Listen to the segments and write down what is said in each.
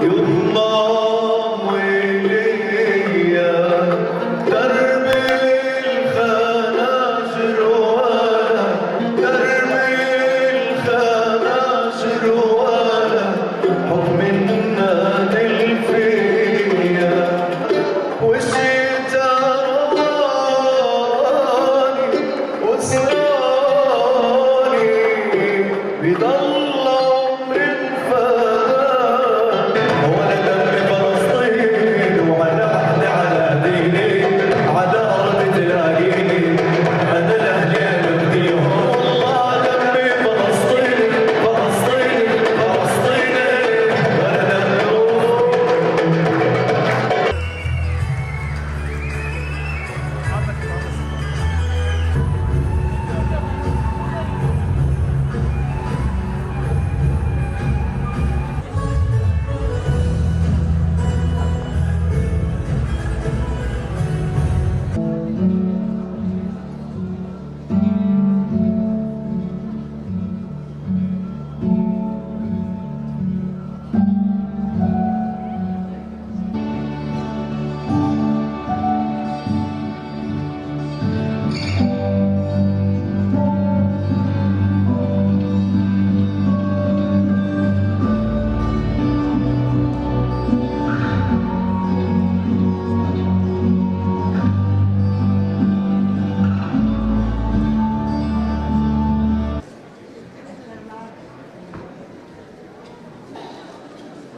Eu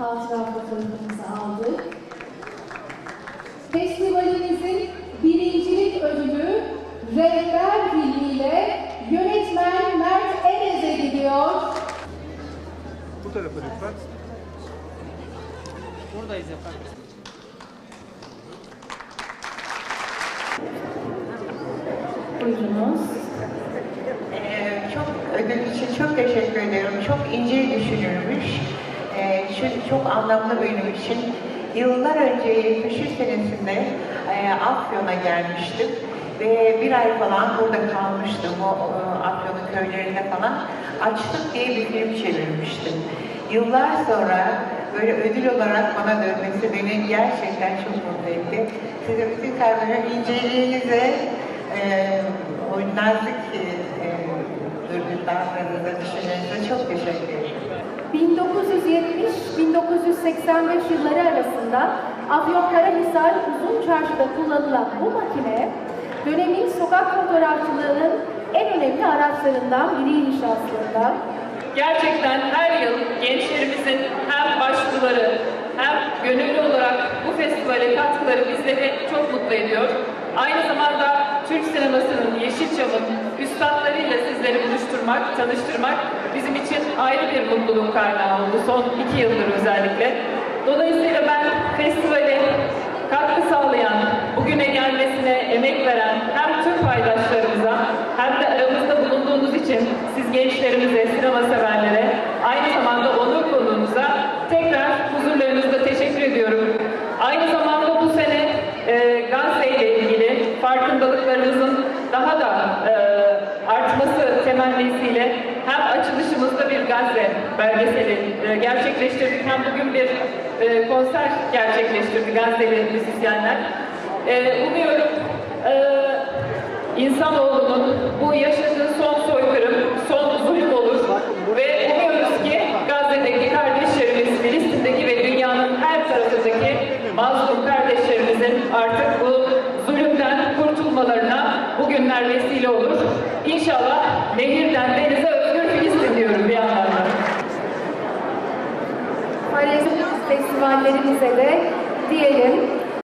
hatıra fotoğrafımızı aldık. Festivalimizin birincilik ödülü Rehber filmiyle yönetmen Mert Enez'e gidiyor. Bu tarafa lütfen. Buradayız efendim. Buyurunuz. Ee, çok ödül için çok teşekkür ederim. Çok ince düşünülmüş. Şu- çok anlamlı benim için. Yıllar önce 73 senesinde e, Afyon'a gelmiştim ve bir ay falan burada kalmıştım o e, Afyon'un köylerinde falan. Açlık diye bir film çevirmiştim. Yıllar sonra böyle ödül olarak bana dönmesi beni gerçekten çok mutlu etti. Size bütün kalbime inceliğinize, e, o nazik e, e, duygularınıza, düşüncelerinize çok teşekkür ederim. 1970-1985 yılları arasında Afyonkarahisar Uzun Çarşı'da kullanılan bu makine dönemin sokak fotoğrafçılığının en önemli araçlarından biriymiş aslında. Gerçekten her yıl gençlerimizin hem başvuruları hem gönüllü olarak bu festivale katkıları bizleri çok mutlu ediyor. Aynı zamanda Türk sinemasının Yeşilçam'ın üstadlarıyla sizleri buluşturmak, tanıştırmak bizim için ayrı bir mutluluk kaynağı oldu son iki yıldır özellikle. Dolayısıyla ben festivale katkı sağlayan, bugüne gelmesine emek veren hem tüm paydaşlarımıza hem de aramızda bulunduğunuz için siz gençlerimize, sinema severlere, aynı zamanda onur konuğumuza tekrar huzurlarınızda teşekkür ediyorum. Aynı zamanda bu sene e, Gazze ile ilgili farkındalıklarımızın daha da e, artması temennisiyle hem açılışımızda bir Gazze belgeseli e, gerçekleştirdik hem bugün bir e, konser gerçekleştirdi Gazze'li müzisyenler. E, umuyorum e, insanoğlunun bu yaşadığı son soykırım, son zulüm olur ve umuyoruz ki Gazze'deki kardeşlerimiz, Filistin'deki ve dünyanın her tarafındaki mazlum kardeşlerimizin artık bu zulümden kurtulmalarına bugünler vesile olur. İnşallah nehirden denize özgür Filistin diyorum bir yandan da. Festivallerimize de diyelim